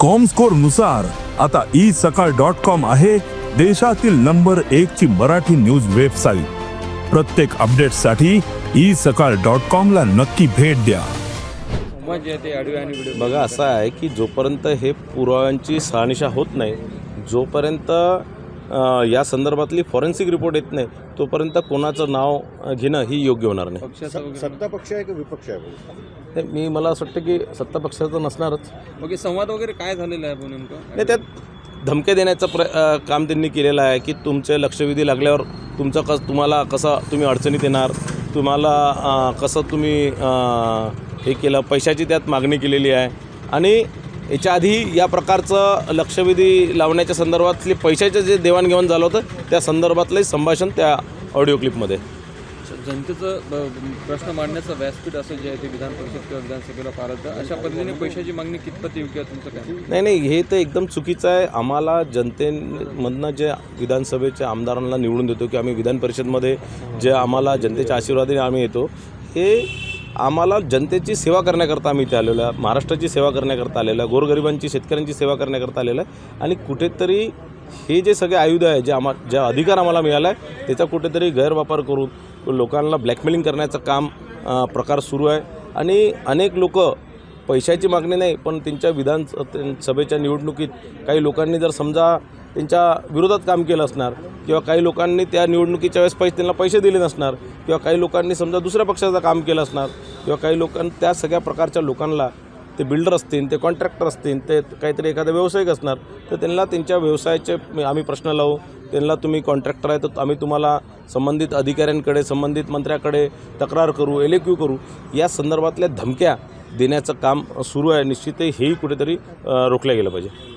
कॉमस्कोरनुसार आता ई सकाळ dot com आहे देशातील नंबर एक ची मराठी न्यूज वेबसाईट प्रत्येक अपडेटसाठी ई सकाळ डॉट कॉम ला नक्की भेट द्या. बघा असं आहे की जोपर्यंत हे पुराव्यांची सहानिशा होत नाही जोपर्यंत या संदर्भातली फॉरेन्सिक रिपोर्ट येत नाही तोपर्यंत कोणाचं नाव घेणं ही योग्य होणार नाही. सत्ता पक्ष आहे की विपक्ष आहे मी मला असं वाटतं की सत्ता पक्षाचं नसणारच. ओके संवाद वगैरे काय झालेला आहे नेमकं? नाही त्यात धमक्या देण्याचं प्र काम त्यांनी केलेलं आहे की तुमचे लक्षवेधी लागल्यावर तुमचं कस तुम्हाला कसं तुम्ही अडचणीत येणार तुम्हाला कसं तुम्ही हे केलं पैशाची त्यात मागणी केलेली आहे. आणि याच्या आधी या प्रकारचं लक्षवेधी लावण्याच्या संदर्भातले पैशाचं जे देवाणघेवाण झालं होतं त्या संदर्भातलं संभाषण त्या ऑडिओ क्लिपमध्ये जनतेचं प्रश्न मांडण्याचं व्यासपीठ असं जे आहे ते विधान परिषद किंवा विधानसभेला पार होतं अशा पद्धतीने पैशाची मागणी कितपत योग्य आहे तुमचं काय नाही नाही हे तर एकदम चुकीचं आहे. आम्हाला जनतेमधनं जे विधानसभेच्या आमदारांना निवडून देतो की आम्ही विधान परिषदमध्ये जे आम्हाला जनतेच्या आशीर्वादाने आम्ही येतो हे आम्हाला जनतेची सेवा करण्याकरता आम्ही इथे आलेलो आहे. महाराष्ट्राची सेवा करण्याकरता आलेलो आहे. गोरगरिबांची शेतकऱ्यांची सेवा करण्याकरता आलेलो आहे. आणि कुठेतरी हे जे सगळे आयुध आहे जे आम्हा ज्या अधिकार आम्हाला मिळाला आहे त्याचा कुठेतरी गैरवापर करून लोकांना ब्लॅकमेलिंग करण्याचं काम प्रकार सुरू आहे. आणि अनेक लोक पैशाची मागणी नाही पण त्यांच्या विधान सभेच्या निवडणुकीत काही लोकांनी जर समजा त्यांच्या विरोधात काम केलं असणार किंवा काही लोकांनी त्या निवडणुकीच्या वेळेस पैसे त्यांना पैसे दिले नसणार किंवा काही लोकांनी समजा दुसऱ्या पक्षाचं काम केलं असणार किंवा काही लोकां त्या सगळ्या प्रकारच्या लोकांना ते बिल्डर असतील ते कॉन्ट्रॅक्टर असतील ते काहीतरी एखादा व्यावसायिक असणार तर त्यांना त्यांच्या व्यवसायाचे आम्ही प्रश्न लावू. त्यांना तुम्ही कॉन्ट्रॅक्टर आहे तर आम्ही तुम्हाला संबंधित अधिकाऱ्यांकडे संबंधित मंत्र्याकडे तक्रार करू एल क्यू करू. या संदर्भातल्या धमक्या देण्याचं काम सुरू आहे निश्चितही हेही कुठेतरी रोखल्या रोखलं गेलं पाहिजे.